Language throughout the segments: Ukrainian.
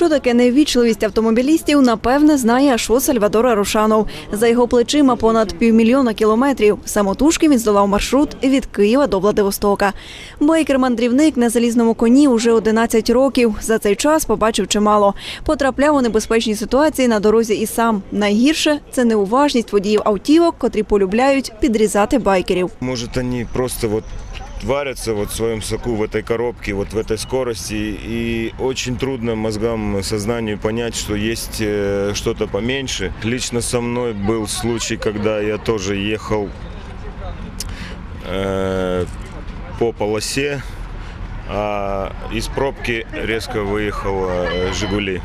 Що таке неввічливість автомобілістів, напевне, знає аж Сальвадор Арушанов. За його плечима понад півмільйона кілометрів. Самотужки він здолав маршрут від Києва до Владивостока. Байкер-мандрівник на залізному коні уже 11 років. За цей час побачив чимало. Потрапляв у небезпечні ситуації на дорозі і сам. Найгірше це неуважність водіїв автівок, котрі полюбляють підрізати байкерів. Может, они просто вот варятся вот в своем соку в этой коробке, вот в этой скорости, и очень трудно мозгам, сознанию понять, что есть э, что-то поменьше. Лично со мной был случай, когда я тоже ехал э, по полосе, а из пробки резко выехал э, «Жигули».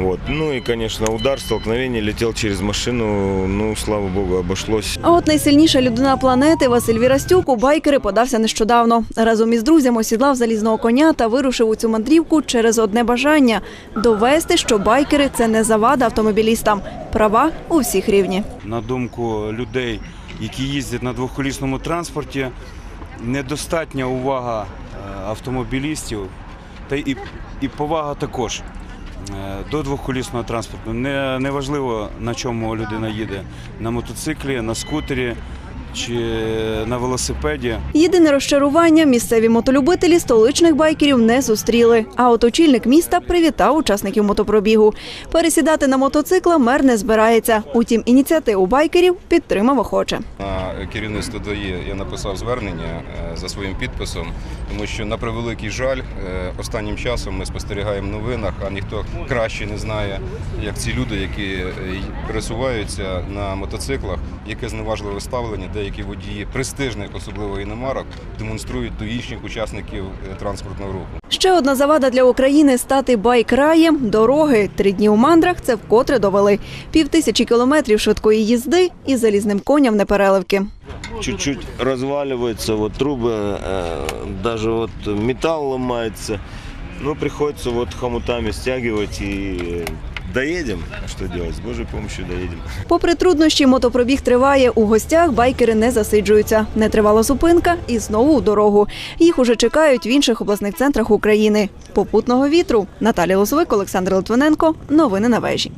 Вот. Ну и, конечно, удар, столкновение, летел через машину, ну, слава богу, обошлось. А от найсильніша людина планети Василь Вірастюк у байкери подався нещодавно. Разом із друзями осідлав залізного коня та вирушив у цю мандрівку через одне бажання довести, що байкери це не завада автомобілістам. Права у всіх рівні. на думку людей, які їздять на двохколісному транспорті, недостатня увага е, автомобілістів та і, і повага також до двохколісного транспорту. Не, неважливо, на чому людина їде на мотоциклі, на скутері чи на велосипеді. Єдине розчарування місцеві мотолюбителі столичних байкерів не зустріли. А от очільник міста привітав учасників мотопробігу. Пересідати на мотоцикла мер не збирається. Утім, ініціативу байкерів підтримав охоче. Керівництво ДАІ я написав звернення е, за своїм підписом, тому що на превеликий жаль, е, останнім часом ми спостерігаємо новинах, а ніхто краще не знає, як ці люди, які е, пересуваються на мотоциклах, яке зневажливе ставлення, деякі водії престижних, особливо іномарок, демонструють до інших учасників транспортного руху. Ще одна завада для України стати байк-раєм – дороги. Три дні у мандрах це вкотре довели. Пів тисячі кілометрів швидкої їзди і залізним коням непереливки. чуть-чуть розвалюються от, труби, навіть даже метал ламається. Ну, приходиться вот хомутами стягувати и доедем. що робити, з Божою допомогою доедем. Попри труднощі, мотопробіг триває. У гостях байкери не засиджуються. Нетривала зупинка і знову у дорогу. Їх уже чекають в інших обласних центрах України. Попутного вітру. Наталія Лозовик, Олександр Литвиненко. Новини на вежі.